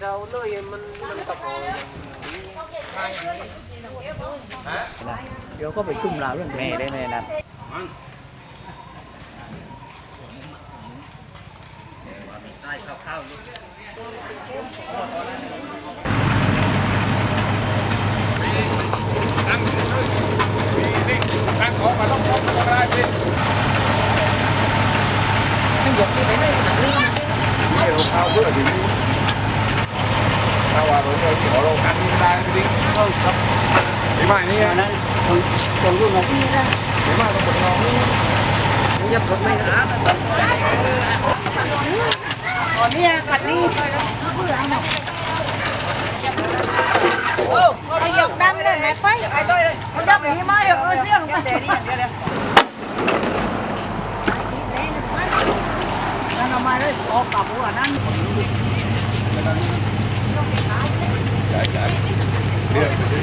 เราเลยมันมันกระโปรงเดี๋ยวก็ไปชุ่มลาวเรื่องแม่ได้แม่นัดตั้งของมาต้องของมาได้พี่ทั้งหยกที่ไปได้หนังนี้เดี๋ยวข้าวเพื่อถึง ถ้าว่าเราจะขอเราคันได้จริงเข้าครับที่บ้านนี่ตอนนั้นคนคนรุ่นของพี่นะที่บ้าต้องลองยับรถไม่หาตอนนี้กัดนี่เอาหยกดำเลยไหมไปไปด้วยเลยเอาดำอย่างนี้มาหยกเอาเสื้อลงมาเดี๋ยวนี้เดียวเลยวนั่นเอามาเลยออกกลับหัวนั่น เดือดเดื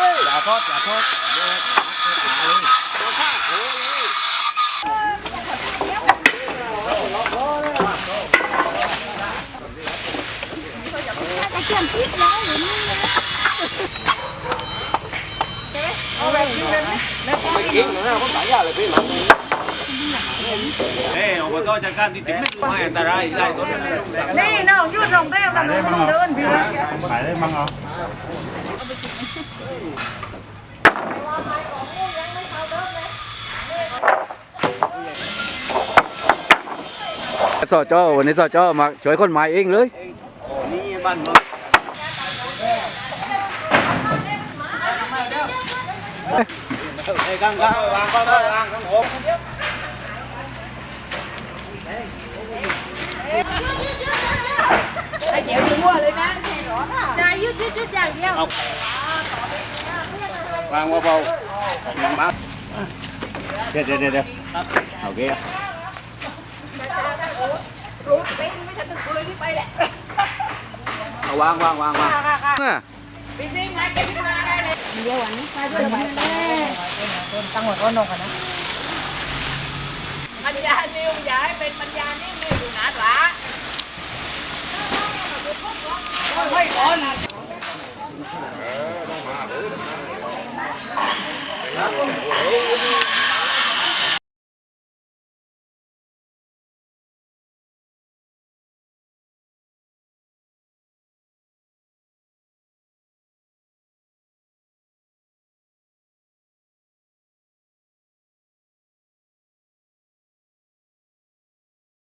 อย่าโทษอย่าโทษไอ้เชื่อมพิษแล้วหรือนี่เอ้อบ ตจัดการที่ติดไม่ไม่อันตรายได้ต้นนี่น้องยืดตรงเต้แต่หนูไม่ต้องเดินพี่ละขายได้มั้งเหรอจวันนี้สจมาช่วยคนหมายเองเลยนี่บ้านมึงไอ้กลางกลางวางก็ได้วางของผมไอ้เดี๋ยวจะมั่วเลยนะใจยืดยืดยืดอย่างเดียววางเบาๆยังบ้เดี๋ยวเดี๋ยวเดี๋ยวโอเค แหละเอาวางวางวางวางปซิมาเก็บนมาได้เลยเดี๋ยววันนี้มาด้วยไปเลยตั้งหัวต้นนกกันนะปัญญาเนียวใหญ่เป็นปัญญานี่มอยู่นะหลาไม่ร้อนเอต้องมาเออ